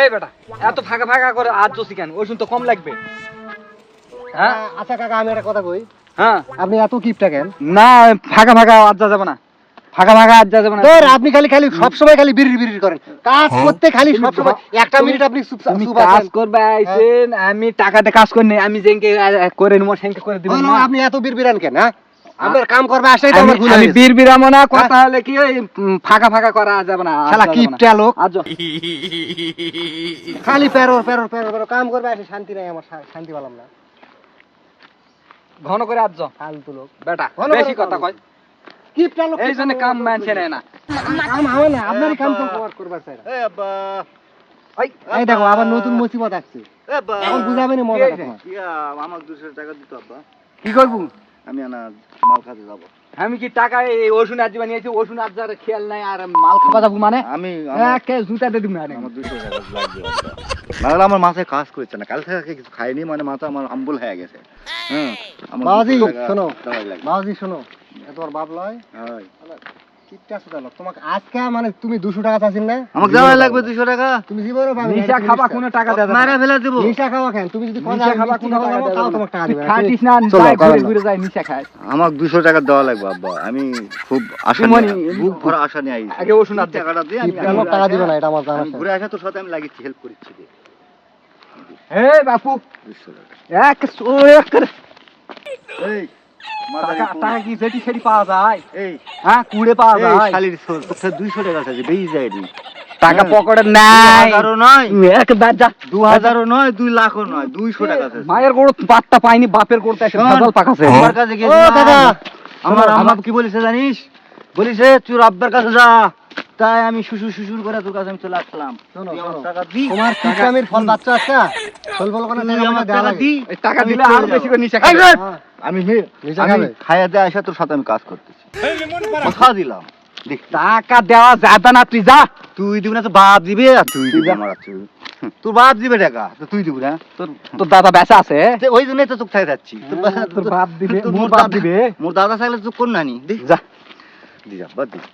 এই বেটা এত ফাঁকা ফাঁকা করে জোসি কেন? ওই তো কম লাগবে। হ্যাঁ? আচ্ছা কাকা আমি একটা কথা কই। হ্যাঁ? আপনি এত কিপটা কেন? না ফাঁকা ফাঁকা আজ যা যাবে না। ফাঁকা ফাঁকা আজ যা যাবে না। ধর আপনি খালি খালি সব সময় খালি বিড়ি বিড়ি করেন। কাজ করতে খালি সব সময় একটা মিনিট আপনি চুপ তুমি কাজ আছেন। করবে আইছেন আমি টাকাতে কাজ করি আমি যেনকে করে নিব সেনকে করে দিব। আপনি এত বিড় বিড়ান কেন হ্যাঁ? আপনার কাম করবে আসাই তো আমার ভুল আমি বীর বিরামো না কথা হলে কি ওই ফাঁকা ফাঁকা করা যাবে না শালা। কিপটা লোক। খালি পেরো পেরো পেরো পেরো কাম করবে আসে শান্তি নাই আমার শান্তি পেলাম না। ঘন করে আজ। ফালতু লোক। বেটা বেশি কথা। কয়। কিপটা লোক এই জন্য কাম মানছে না। কাম হবে না আপনারই কাম করবার চাই না। ওই, এই দেখো আবার নতুন মুসিবত আসছে। এখন বুঝাবেন মজা? আমার দুশো টাকা দিত আব্বা। কি করব আমি আনা মাল খাতে যাব। আমি কি টাকা এই ওষুধ আজ বানিয়েছি ওষুধ আজ আর খেয়াল নাই আর মাল খাওয়া যাব মানে? আমি একে জুতাতে দিব না আমার দুশো টাকা লাগবে নাহলে আমার মাথায় কাজ করছে না কাল থেকে কিছু খাইনি মানে মাথা আমার আম্বুল হয়ে গেছে। হ্যাঁ আমার বাবাজি, 200 টাকা শোনো। দেওয়াই শোনো তোমার বাপ লয় হয়। তোমাকে আজকে মানে তুমি দুশো টাকা চাচ্ছেন না? আমাকে লাগবে দুশো টাকা। তুমি জীবনে পাবে নিশা খাবা কোনো টাকা দেবে মারা ফেলে দেবো। নিশা খাওয়া খান তুমি যদি নিশা খাবা কোনো টাকা খাওয়া তাও তোমাকে টাকা তুই খাটিস না যাই ঘুরে ঘুরে যাই নিশা খায় আমাকে দুশো টাকা দেওয়া লাগবে আব্বা। আমি খুব আশা নিয়ে বুক ভরা আশা নিয়ে আইছি। আগে ওষুধ আনতে। টাকাটা দিয়ে আমি টাকা দিবে না এটা আমার জানা আছে। ঘুরে আসা তোর সাথে আমি লাগিয়েছি হেল্প করেছি। হে বাপু। টাকা। এক এই। টাকা টাকা কি যেটি সেটি পাওয়া যায়? এই। হ্যাঁ কুড়ে পাওয়া যায়। শালির ছো- দুইশো টাকা আছে বেশি যায়নি। টাকা হ্যাঁ। পকেটে নাই। নয়? এক যা দু হাজারও নয় দুই লাখও নয় দুইশো টাকা মায়ের গোড় পাত্তা পাইনি বাপের গোড়তে এসে ভেজাল পাকাছে আমার কাছে ও দাদা। আমার কি বলেছে জানিস? বলেছে তোর আব্বার কাছে যা। তাই আমি শুশুর শুশুর করে তোর কাছে আমি চলে আসলাম। তুই। টাকা তোমার ফল বাচ্চা আছে? ফল ফল করে দিলে আর বেশি করে! হ্যাঁ। আমি আমি? আসা তোর সাথে আমি কাজ করতেছি। কথা দিলাম। দেখ টাকা দেওয়া যাবে না তুই যা। তুই দিবি না তো বাপ দিবে আর তুই দিবি আমার তুই। তোর বাপ দিবে টাকা তো তুই দিবি না। তোর তোর দাদা বেচা আছে। ওই জন্যই তো চুপ থাকে যাচ্ছি। তোর বাপ দিবে, মোর বাপ দিবে। মোর দাদা থাকলে চুপ কর নানি? দেখ। যা। দি যা বাদ দি। না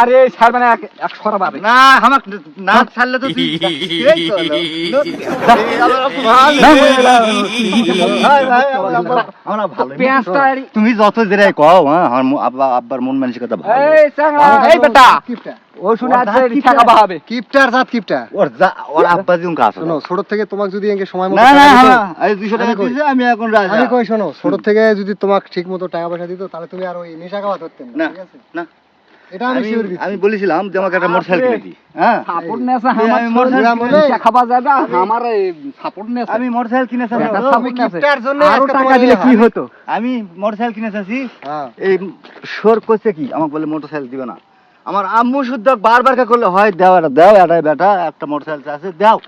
আরে ছাড়বে না এক সরা পাবে না আমাক না ছাড়লে তো তুই তুমি যত জেরাই কও হ্যাঁ আমার আব্বা আব্বার মন মানসিকতা ভালো। এই চাঙ্গা, ভালো এই থাকো, বেটা ও শুনে আছে টাকা পাবে কিপটার জাত কিপটা। ওর যা ওর আব্বা দিন কাজ শোনো ছোট থেকে তোমাকে যদি এঙ্গে সময় মতো না না টাকা হ্যাঁ এই 200 টাকা আমি আমি এখন রাজা। আমি কই শোনো ছোট থেকে যদি তোমাকে ঠিক মতো টাকা পয়সা দিত তাহলে তুমি আর ওই নেশা খাওয়া ধরতেন না না ঠিক আছে? না। এটা আমি আমি শিওর আমি বলেছিলাম যে আমাকে একটা মোটরসাইকেল কিনে দি হ্যাঁ? সাপোর্ট নেছে আমার মোটরসাইকেল বুড়া কিনে- নিশা খাওয়া যাবে আমার সাপোর্ট নেছে। আমি মোটরসাইকেল কিনেছি আমি- support জন্য আরও টাকা দিলে এই কি হতো? আমি মোটরসাইকেল কিনেছি হ্যাঁ। এই সর করছে কি? আমাকে বলে মোটরসাইকেল দিবে না। আমার আম্মু শুদ্ধ বারবার কে করলে হয় দাও এটা দাও এটা বেটা একটা মোটরসাইকেল আছে দাও।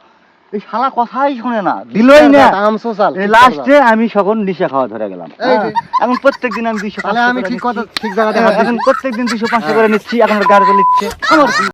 এই শালা কথাই শুনে না দিলই না আম সোশ্যাল এই লাস্টে আমি সকল নিশা খাওয়া ধরে গেলাম। এখন প্রত্যেক দিন আমি দুইশো আমি ঠিক কথা ঠিক জায়গাতে হাত এখন প্রত্যেক দিন দুইশো পাঁচশো করে নিচ্ছি এখন গাড়ি নিচ্ছে আমার?